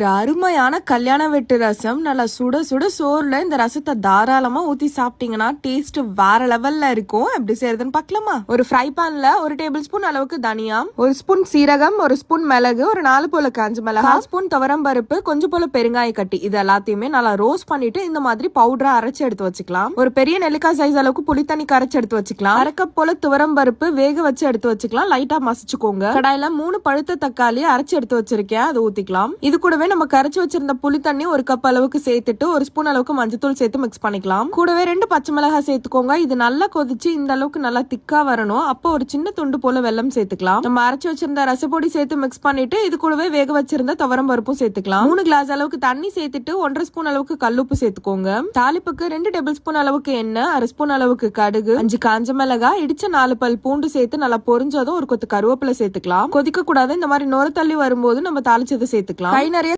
ஒரு அருமையான கல்யாண வெட்டு ரசம். நல்லா சுட சுட சோறுல இந்த ரசத்தை தாராளமா ஊத்தி சாப்பிட்டீங்கன்னா டேஸ்ட் வேற லெவல்ல இருக்கும். எப்படி செய்யறதுன்னு பார்க்கலாமா? ஒரு ஃப்ரை பேன்ல ஒரு டேபிள் ஸ்பூன் அளவுக்கு தனியாம் ஒரு ஸ்பூன் சீரகம் ஒரு ஸ்பூன் மிளகு ஒரு நாலு போல காஞ்ச மிளகா ஸ்பூன் துவரம் பருப்பு கொஞ்சம் போல பெருங்காய கட்டி. இது எல்லாத்தையுமே நல்லா ரோஸ்ட் பண்ணிட்டு இந்த மாதிரி பவுடரா அரைச்சு எடுத்து வச்சுக்கலாம். ஒரு பெரிய நெல்லிக்காய் சைஸ் அளவுக்கு புளி தண்ணி கரைச்சு எடுத்து வச்சுக்கலாம். அரைக்க போல துவரம் பருப்பு வேக வச்சு எடுத்து வச்சுக்கலாம். லைட்டா மசிச்சுக்கோங்க. கடாயில மூணு பழுத்த தக்காளி அரைச்சு எடுத்து வச்சிருக்கேன். அதை ஊத்திக்கலாம். இது கூடவே நம்ம கரைச்சு வச்சிருந்த புளி தண்ணி ஒரு கப் அளவுக்கு சேர்த்துட்டு ஒரு ஸ்பூன் அளவுக்கு மஞ்சத்தூள் சேர்த்து மிக்ஸ் பண்ணிக்கலாம். கூடவே ரெண்டு பச்சை மிளகாய் சேர்த்துக்கோங்க. இது நல்லா கொதிச்சு இந்த அளவுக்கு நல்லா திக்கா வரணும். அப்போ ஒரு சின்ன துண்டு போல வெல்லம் சேர்த்துக்கலாம். நம்ம அரைச்சு வச்சிருந்த ரசப்பொடி சேர்த்து மிக்ஸ் பண்ணிட்டு இது கூடவே வேக வச்சிருந்த துவரம் பருப்பும் சேர்த்துக்கலாம். மூணு கிளாஸ் அளவுக்கு தண்ணி சேர்த்துட்டு ஒன்றரை ஸ்பூன் அளவுக்கு கல்லுப்பு சேர்த்துக்கோங்க. தாளிப்புக்கு ரெண்டு டேபிள் ஸ்பூன் அளவுக்கு எண்ணெய் அரை ஸ்பூன் அளவுக்கு கடுகு அஞ்சு காஞ்ச மிளகாய் இடிச்ச நாலு பல் பூண்டு சேர்த்து நல்லா பொரிஞ்சதும் ஒரு கொத்து கருவேப்பிலை சேர்த்துக்கலாம். கொதிக்க கூடாது இந்த மாதிரி நுர தள்ளி வரும்போது நம்ம தாளிச்சதை சேர்த்துக்கலாம். கை நிறைய